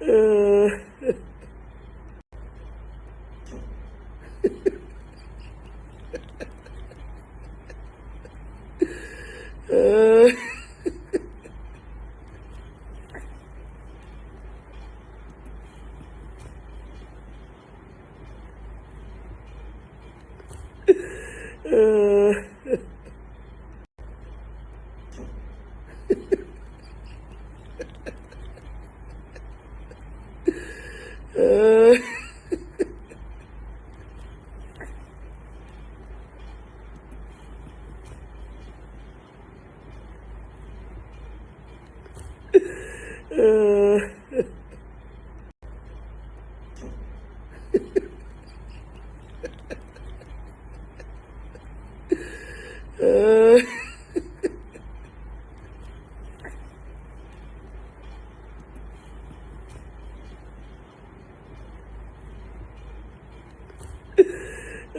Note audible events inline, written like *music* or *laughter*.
*laughs* 呃，呃，呃。Uh...